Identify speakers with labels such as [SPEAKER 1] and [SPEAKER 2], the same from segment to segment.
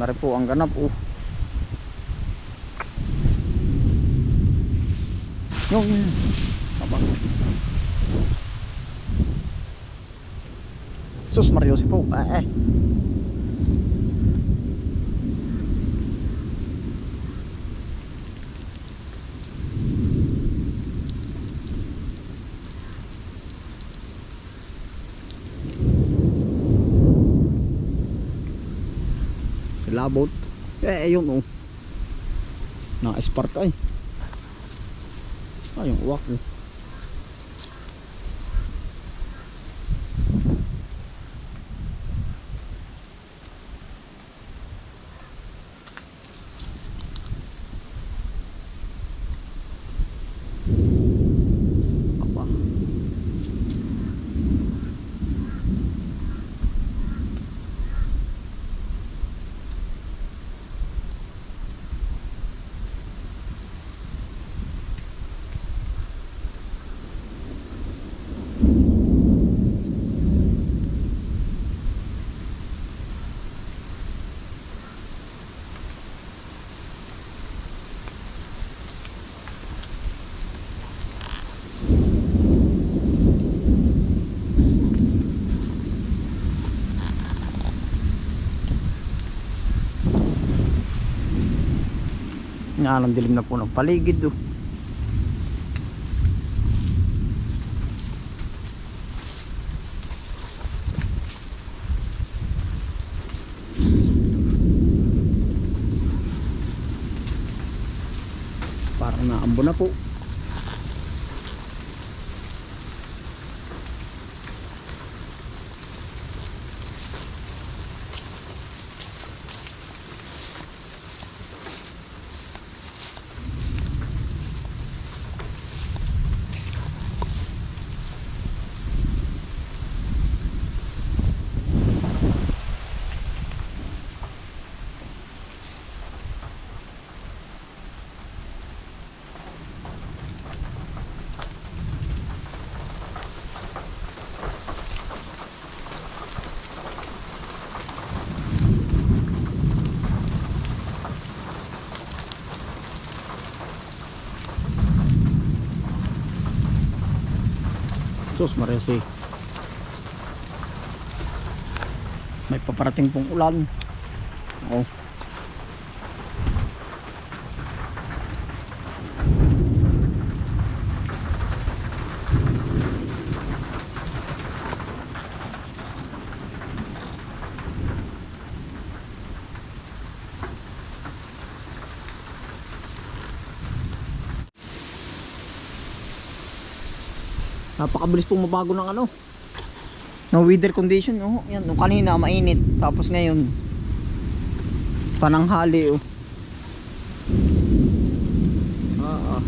[SPEAKER 1] Na rin po ang ganap oh. Yung yun. Aba. Sus Mario si po. Eh, eh. Labot. Eh, ayun oh. Na-spark ay. Ay, yung uwak oh. Aba. Nga ng dilim na po ng paligid oh. Parang naambo na po. Sus Maresi. May paparating pong ulan. Oh. Napakabilis pong mabago ng ano. ng weather condition. Oh, yan, nung kanina mainit. Tapos ngayon pananghali oh. Ah, ah.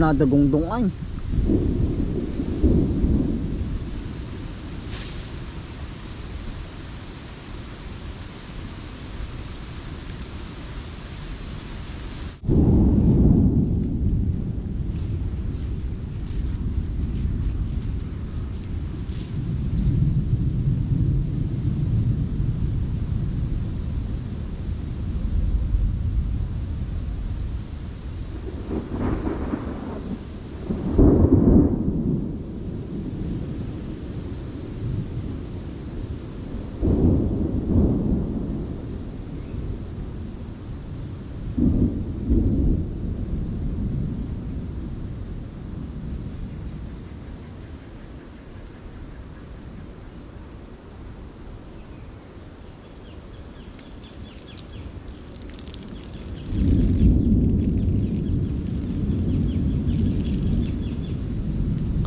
[SPEAKER 1] Nadagongdong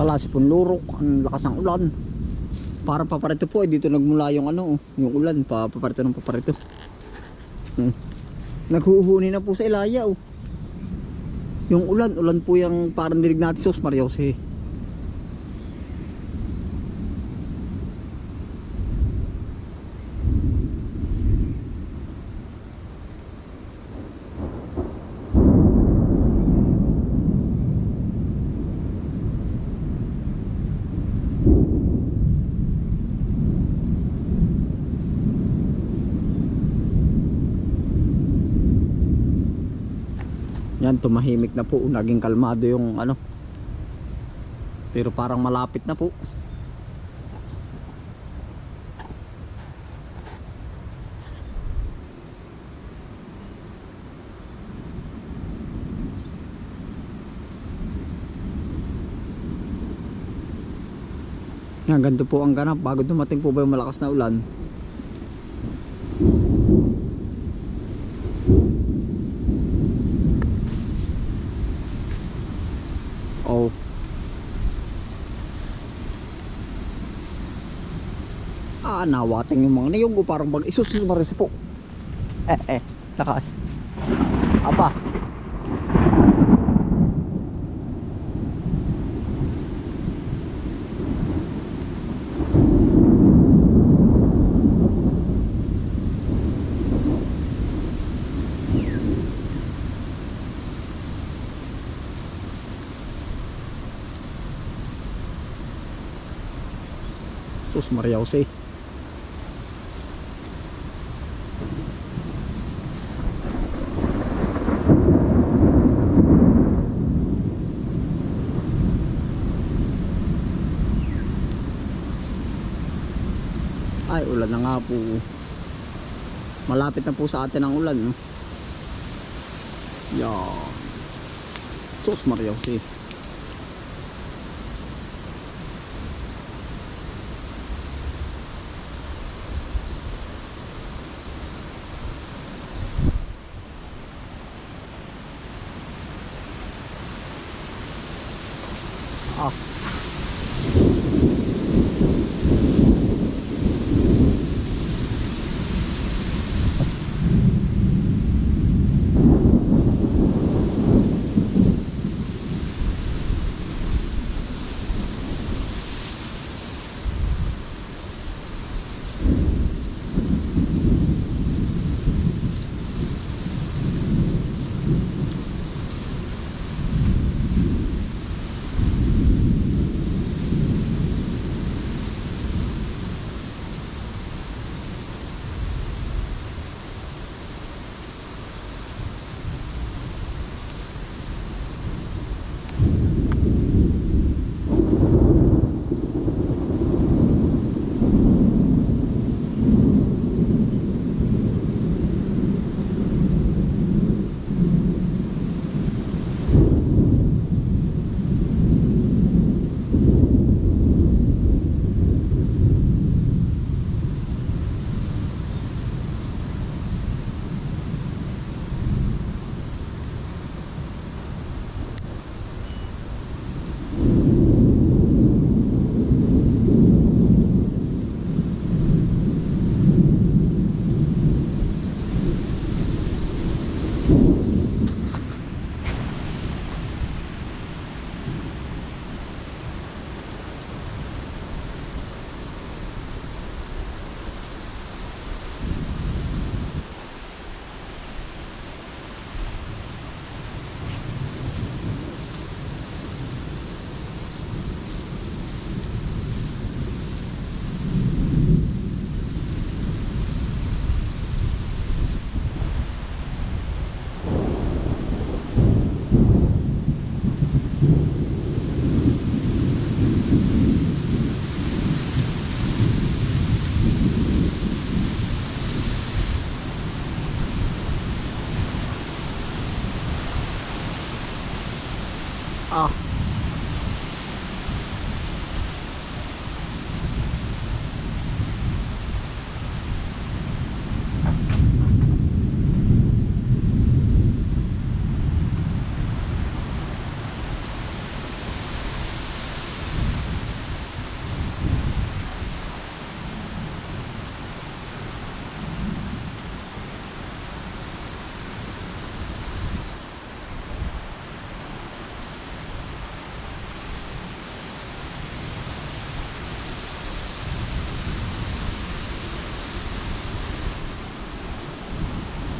[SPEAKER 1] Kalasi pong lurok, ang lakas ng ulan. Parang paparito po, eh, dito nagmula yung ano, yung ulan, pa, paparito ng paparito. Hmm. Naghuhuni na po sa ilaya oh. Yung ulan, ulan po yung parang dilig natin sos Mariose. Yan, tumahimik na po. Naging kalmado yung ano. Pero parang malapit na po. Yan, ganito po ang ganap. Bago dumating po ba yung malakas na ulan. Oh. Ah, nawating yung mga niyog o parang bag isusus maris po. Eh, eh, lakas. Aba. Sus Maria Jose. Ay, ulan na nga po. Malapit na po sa atin ang ulan. No? Yan. Sus Maria Jose.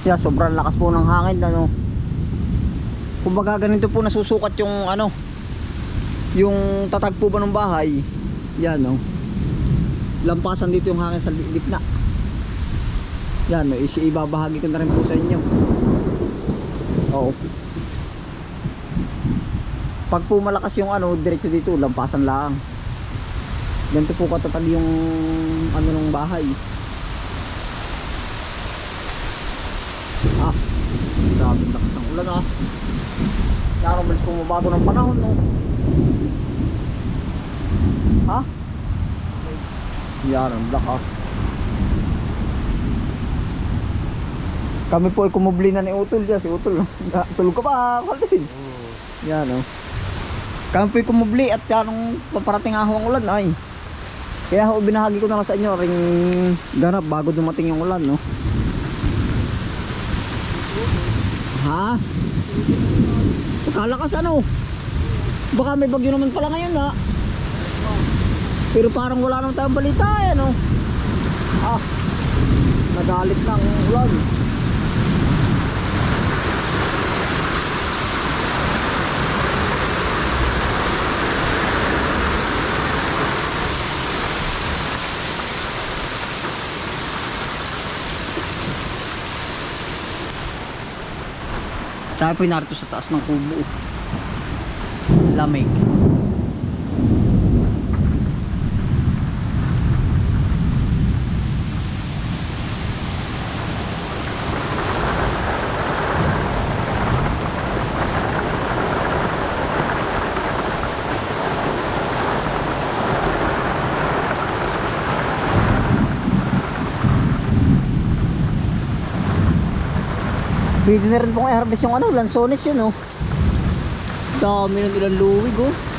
[SPEAKER 1] Yeah, sobrang lakas po ng hangin ano. Kumbaga ganito po nasusukat yung ano yung tatag po ba ng bahay. Yan no. Lampasan dito yung hangin sa gitna. Yan no, ibabahagi ko na rin po sa inyo. Oo. Pag po malakas yung ano, diretso dito, lampasan lang. Ganito po katatag yung ano ng bahay. Ah, grabe lakas ng ulan ah. Kaya malis pumabago ng panahon no. Ha? Yan ang lakas. Kami po ay kumubli na ni Utol dyan. Si Utol, tulog ka pa, Kalin. Yan o. Kami po ay kumubli at yan paparating ako ang ulan ay. Kaya ho, binahagi ko na lang sa inyo ring ganap bago dumating yung ulan no. Ha? Kalakas ano? Baka may bagyo naman pala ngayon ha. Pero parang wala naman tayong balita eh no. Ah. Nagalit ng ulan. Po narito sa taas ng kubo. Lamig. Pwede na rin pong i-harvest yung ano, lansones yun oh. Dami ng ilang luwig oh.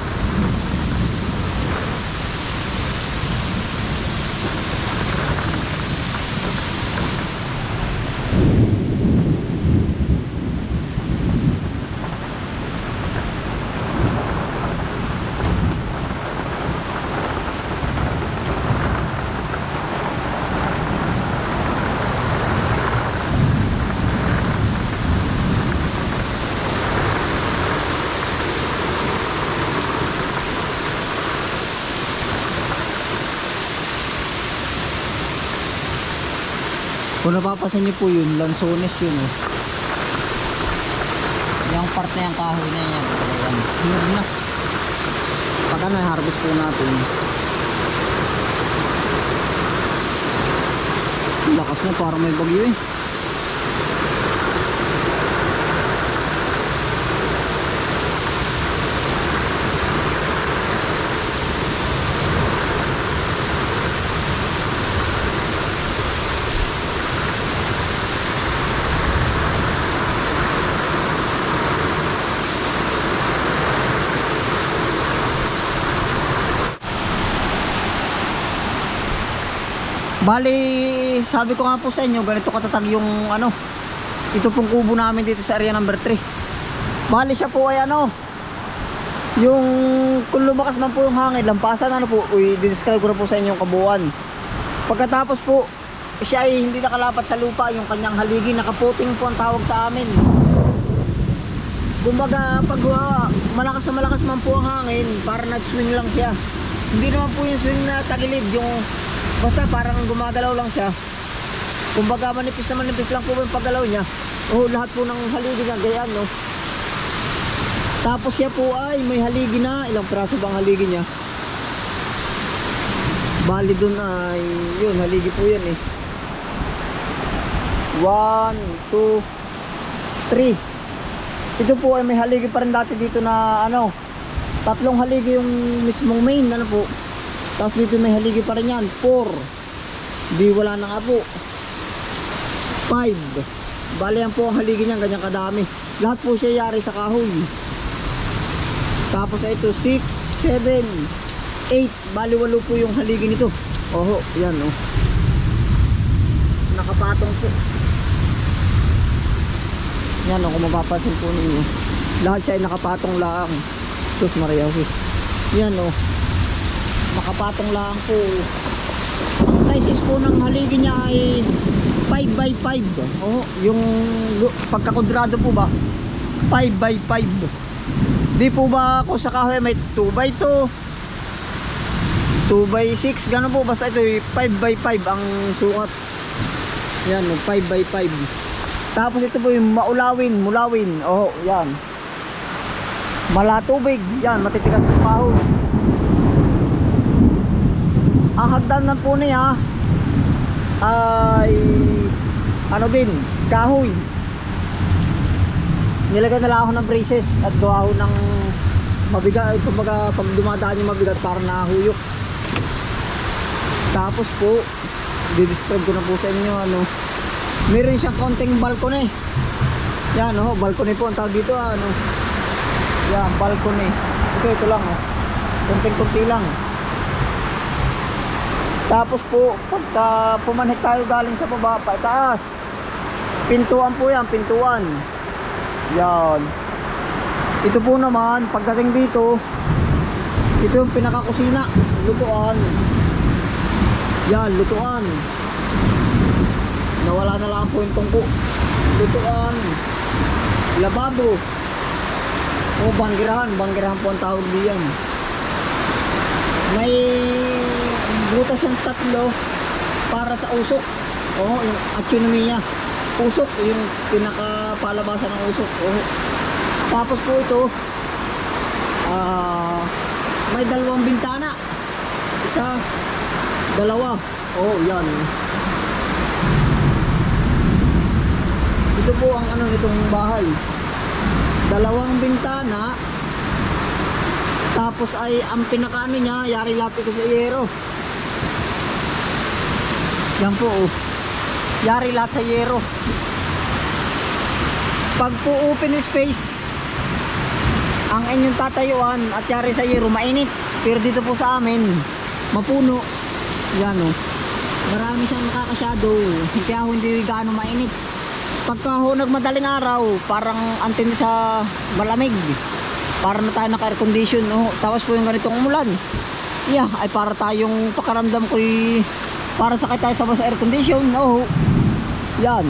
[SPEAKER 1] Kung napapasan niyo po yun, lansones yun oh. Yung part na yung kahoy na yan. Ayan. Yun na. Pag ano, harvest po natin. Lakas na, para may bagyo eh. Bali, sabi ko nga po sa inyo, ganito katatag yung ano, ito pong kubo namin dito sa area number 3. Bali siya po ay ano, yung kung lumakas man po yung hangin, lampasan ano po, uy, describe ko na po sa inyo yung kabuuan. Pagkatapos po, siya ay hindi nakalapat sa lupa, yung kanyang haligi, nakaputing po ang tawag sa amin. Kumbaga, pag uh, malakas na malakas man po ang hangin, para nag-swing lang siya. Hindi naman po yung swing na tagilid, yung basta parang gumagalaw lang siya. Kumbaga, manipis na manipis lang po yung paggalaw niya. Oh, lahat po ng haligi niya, ganyan, no? Tapos siya po ay may haligi na, ilang praso bang haligi niya? Bali dun ay, yun, haligi po yan eh. 1, 2, 3. Ito po ay may haligi pa rin dati dito na ano, tatlong haligi yung mismong main, ano po. Tapos dito may haligi pa rin yan, 4. Di wala na nga po. 5. Bali yan po ang haligi niyan, ganyan kadami. Lahat po siya yari sa kahoy. Tapos ito 6, 7, 8. Bali walo po yung haligi nito. Oho, yan oh. Nakapatong po. Yan oh, kung mapapansin po ninyo. Lahat siya ay nakapatong lang. Sus Jose. Yan oh. Nakapatong lang po. Ang sizes po ng haligi niya ay 5 5 by 5. Oh, yung pagkakudrado po ba? 5 by 5. Di po ba kung sa kahoy may 2 by 2, 2 by 6, gano'n po. Basta ito, 5 by 5 ang sukat. Yan, 5 by 5. Tapos ito po yung maulawin, mulawin. Oh, yan. Malatubig. Yan, matitigas ng kahoy. Ang hagdanan po niya ay ano din, kahoy. Nilagay na lang ako ng braces at gawa ko ng mabigat, kumbaga pag dumadaan yung mabigat para nahuyok. Tapos po, di-describe ko na po sa inyo ano, meron siyang konting balcony. Yan oh, balcony po ang tawag dito ah, ano. Yan, balcony. Ito, ito lang oh. Konting-konti lang. Tapos po, pagka pumanhik tayo galing sa baba, pa itaas. Pintuan po yan, pintuan. Yan. Ito po naman, pagdating dito, ito yung pinakakusina, lutuan. Yan, lutuan. Nawala na lang po yung tungko. Lutuan. Lababo. O banggirahan, banggirahan po ang tawag diyan. May butas yung tatlo para sa usok. Oo, yung atsunomiya. Usok, yung pinakapalabasan ng usok. Oo. Tapos po ito, ah, may dalawang bintana. Isa, dalawa. Oh, yan. Ito po ang ano nitong bahay. Dalawang bintana. Tapos ay ang pinakaano niya, yari lahat ito sa iyero. Yan po oh. Yari lahat sa yero. Pag po open space, ang inyong tatayuan at yari sa yero mainit. Pero dito po sa amin, mapuno. Yan oh. Marami siyang nakakashadow. Kaya hindi gaano mainit. Pagka ho nagmadaling araw, parang antindi sa malamig. Para na tayo naka air condition. Oh. Tapos po yung ganitong umulan. Yeah, ay para tayong pakaramdam ko para sakay tayo sa bus air condition. Oh. Yan.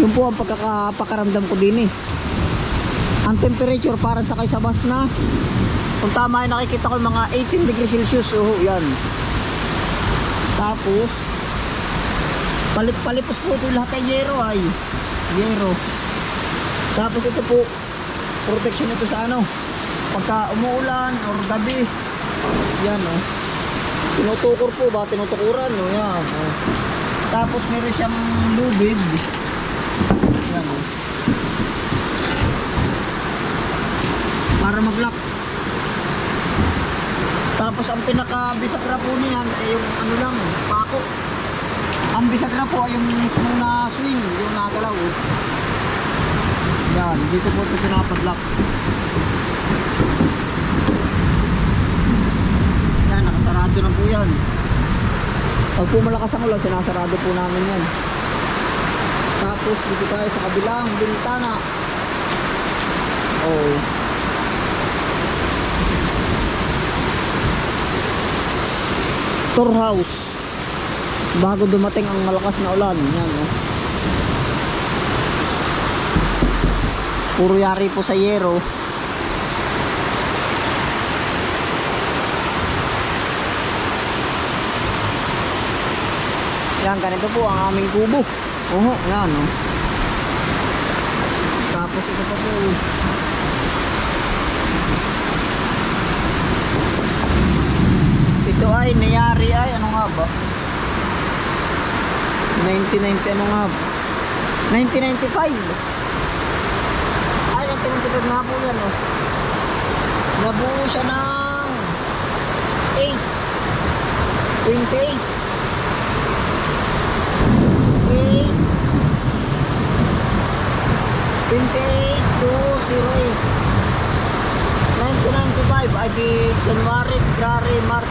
[SPEAKER 1] Yun po ang pagkakapakaramdam ko din eh. Ang temperature parang sakay sa bus na kung tama ay nakikita ko mga 18 degrees Celsius. Oh, yan. Tapos palit-palipos po ito lahat ay yero ay. Yero. Tapos ito po protection ito sa ano pagka umuulan or gabi yan oh tinutukor po ba tinutukuran no yan oh. tapos meron siyang lubid yan oh para mag lock tapos ang pinaka bisagra po niyan ay yung ano lang pako ang bisagra po ay yung mismo na swing yung nagalaw oh. Yan, dito po ito pinapadlock. Nakasarado na po yan. Pag po malakas ang ulan, sinasarado po namin yan. Tapos dito tayo sa kabilang bintana. Oh. Tour house. Bago dumating ang malakas na ulan. Yan, oh. puro yari po sa yero yan ganito po ang aming kubo oho yan oh. tapos ito pa po ito ay nayari ay ano nga ba 1990 ano nga ba 1995 ay, nagtinutulog na po yan, oh. Nabuo siya ng 8. 28. 8. 28 to 08. 1995 ay di January, February, March,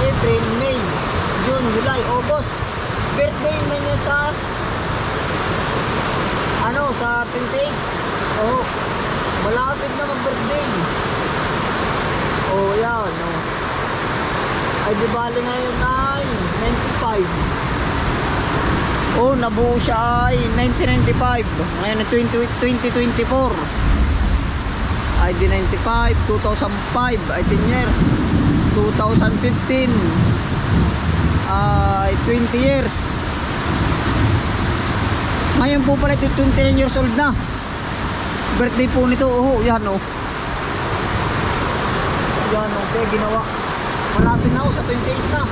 [SPEAKER 1] April, May, June, July, August. Birthday na niya sa ano, sa 28. Oh, malapit na mag-birthday. Oh, yan. Oh. Ay, di bali ngayon ay 95. Oh, nabuo siya ay 1995. Ngayon ay 20, 2024. ID 95, 2005, ay 10 years. 2015, ay 20 years. Ngayon po pala ito 29 years old na. Birthday po nito, oh, yan oh. Yan oh, siya ginawa. Malapit na ako sa 28 na.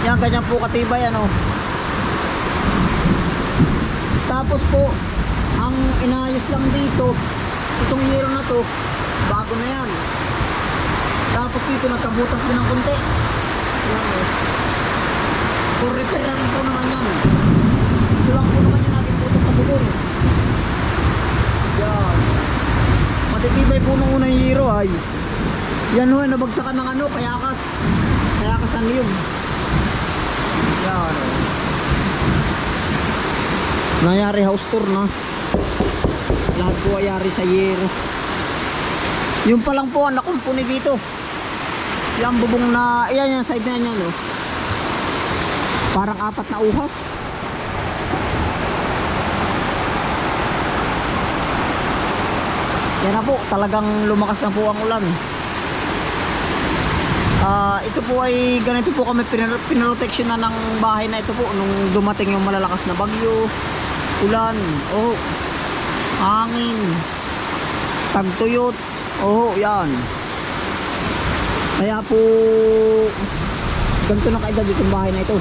[SPEAKER 1] Yan, ganyan po katibay ano. Tapos po, ang inayos lang dito, itong hero na to, bago na yan. Tapos dito nagkabutas din ng konti. Yan o. For repair na rin po naman yan. Ito lang po naman yung naging butas sa bubong. Yan. Matitibay po nung unang hero ay. Yan ho, nabagsakan ng ano, kayakas. Kayakas ang niyog. Yan o. Nangyari house tour na. Lahat po ay yari sa yero. Yung pa lang po ang nakumpuni dito. Yung bubong na, ayan yan, side na yan, no? Parang apat na uhas. Yan na po, talagang lumakas na po ang ulan. Ah, ito po ay ganito po kami pinro- pinroteksyon na ng bahay na ito po nung dumating yung malalakas na bagyo, ulan, oh, hangin, tagtuyot, oh, yan. Kaya po ganito na kaedad itong bahay na ito.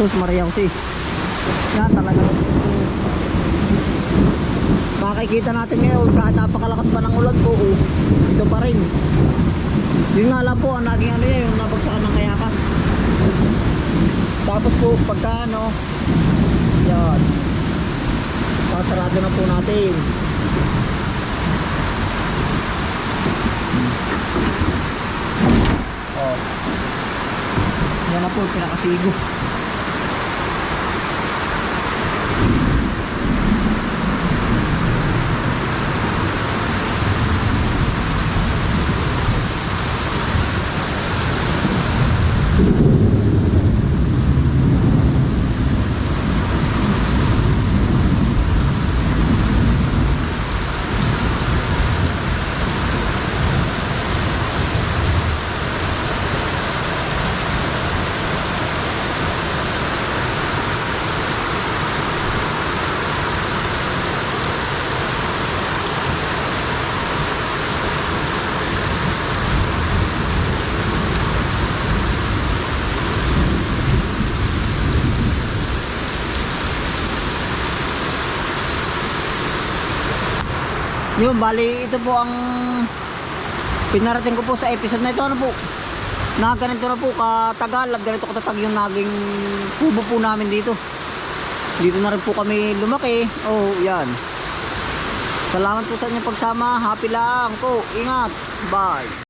[SPEAKER 1] Sus Maria Jose. Yan talaga. Makikita natin ngayon kahit napakalakas pa ng ulan po, oh, ito pa rin. Yun nga lang po, ang naging ano yan, yung nabagsakan ng kayakas. Tapos po, pagka ano, yan. Sasarado na po natin. Oh. Yan na po, pinakasigo. Yun, bali ito po ang pinarating ko po sa episode na ito. Ano po? Na ganito na po katagal at ganito katatag yung naging kubo po namin dito. Dito na rin po kami lumaki. Oh, yan. Salamat po sa inyong pagsama. Happy lang po. Ingat. Bye.